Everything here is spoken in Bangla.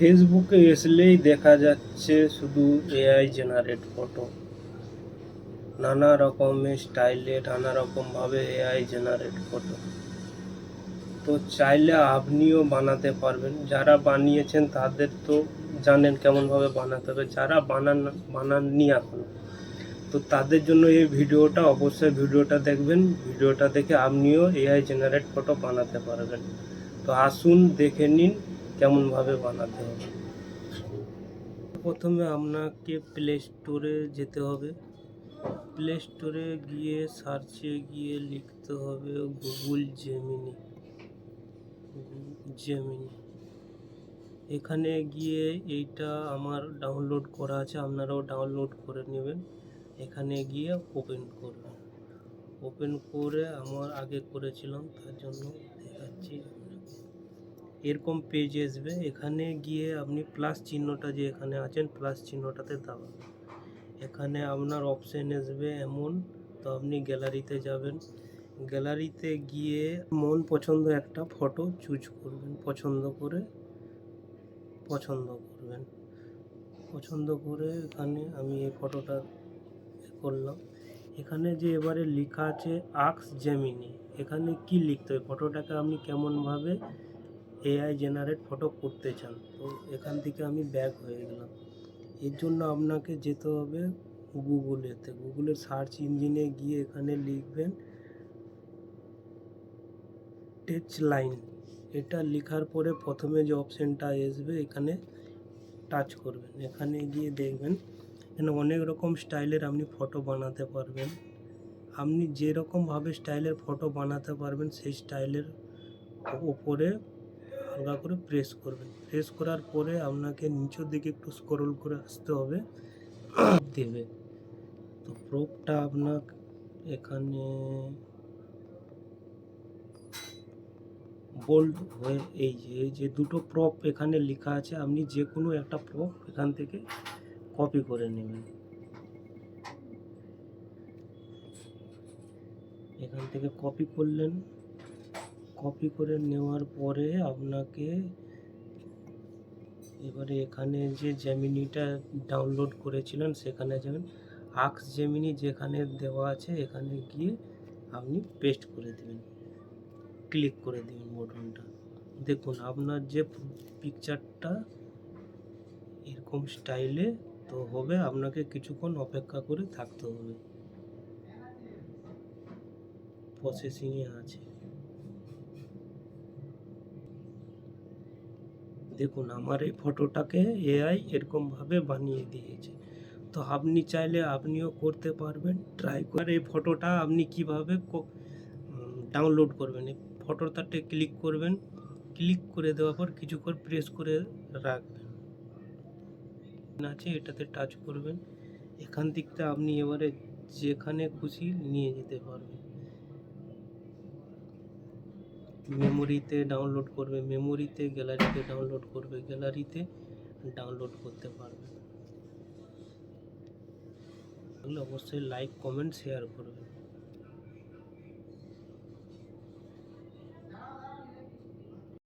ফেসবুকে এসলেই দেখা যাচ্ছে শুধু এআই জেনারেট ফটো। নানা রকমের স্টাইলে, নানা রকমভাবে এআই জেনারেট ফটো। তো চাইলে আপনিও বানাতে পারবেন। যারা বানিয়েছেন তাদের তো জানেন কেমনভাবে বানাতে হবে। যারা বানান, বানাননি এখন। তো তাদের জন্য এই ভিডিওটা অবশ্যই ভিডিওটা দেখবেন। ভিডিওটা দেখে আপনিও এআই জেনারেট ফটো বানাতে পারবেন। তো আসুন, দেখে নিন। কেমনভাবে বানাতে হবে? প্রথমে আপনাকে প্লে স্টোরে যেতে হবে। প্লে স্টোরে গিয়ে সার্চে গিয়ে লিখতে হবে গুগল জেমিনি জেমিনি এখানে গিয়ে এইটা আমার ডাউনলোড করা আছে, আপনারাও ডাউনলোড করে নেবেন। এখানে গিয়ে ওপেন করবেন। ওপেন করে আমার আগে করেছিলাম, তার জন্য দেখাচ্ছি। এরকম পেজ আসবে। এখানে গিয়ে আপনি প্লাস চিহ্নটা যে এখানে আছেন প্লাস চিহ্নটাতে দাবাবেন এখানে আপনার অপশান আসবে এমন। তো আপনি গ্যালারিতে যাবেন। গ্যালারিতে গিয়ে মন পছন্দ একটা ফটো চুজ করবেন। পছন্দ করে, পছন্দ করবেন। পছন্দ করে এখানে আমি এই ফটোটা করলাম। এখানে যে এবারে লেখা আছে আক্স জেমিনি এখানে কি লিখতে হবে ফটোটাকে আপনি কেমনভাবে এআই জেনারেট ফটো করতে চান, তো এখান থেকে আমি ব্যাক হয়ে গেলাম। এর জন্য আপনাকে যেতে হবে গুগলেতে। গুগলের সার্চ ইঞ্জিনে গিয়ে এখানে লিখবেন টেচ লাইন এটা লেখার পরে প্রথমে যে অপশানটা আসবে, এখানে টাচ করবেন। এখানে গিয়ে দেখবেন এখানে অনেক রকম স্টাইলের আপনি ফটো বানাতে পারবেন। আপনি যেরকমভাবে স্টাইলের ফটো বানাতে পারবেন, সেই স্টাইলের উপরে হালকা করে প্রেস করবেন। প্রেস করার পরে আপনাকে নিচের দিকে একটু স্ক্রল করে আসতে হবে। দেবে। তো প্রোপটা আপনার এখানে বোল্ড হয়ে এই যে যে দুটো প্রপ এখানে লেখা আছে, আপনি যে কোনো একটা প্রপ এখান থেকে কপি করে নেবেন। এখান থেকে কপি করলেন। কপি করে নেওয়ার পরে আপনাকে এবারে এখানে যে জেমিনিটা ডাউনলোড করেছিলেন, সেখানে যাবেন। আক্স জেমিনি যেখানে দেওয়া আছে, এখানে গিয়ে আপনি পেস্ট করে দেবেন। ক্লিক করে দেবেন বটনটা দেখুন, আপনার যে পিকচারটা এরকম স্টাইলে তো হবে, আপনাকে কিছুক্ষণ অপেক্ষা করে থাকতে হবে। প্রসেসিংয়ে আছে। দেখুন, আমার এই ফটোটাকে এআই এরকমভাবে বানিয়ে দিয়েছে। তো আপনি চাইলে আপনিও করতে পারবেন ট্রাই করে। এই ফটোটা আপনি কীভাবে ডাউনলোড করবেন? এই ফটোটাতে ক্লিক করবেন। ক্লিক করে দেওয়ার পর কিছুক্ষণ প্রেস করে রাখবেন। আছে, এটাতে টাচ করবেন। এখান থেকে আপনি এবারে যেখানে খুশি নিয়ে যেতে পারবেন। মেমোরিতে ডাউনলোড করবে, মেমোরিতে গ্যালারিতে ডাউনলোড করবে গ্যালারিতে ডাউনলোড করতে পারবে। অবশ্যই লাইক কমেন্ট শেয়ার করবেন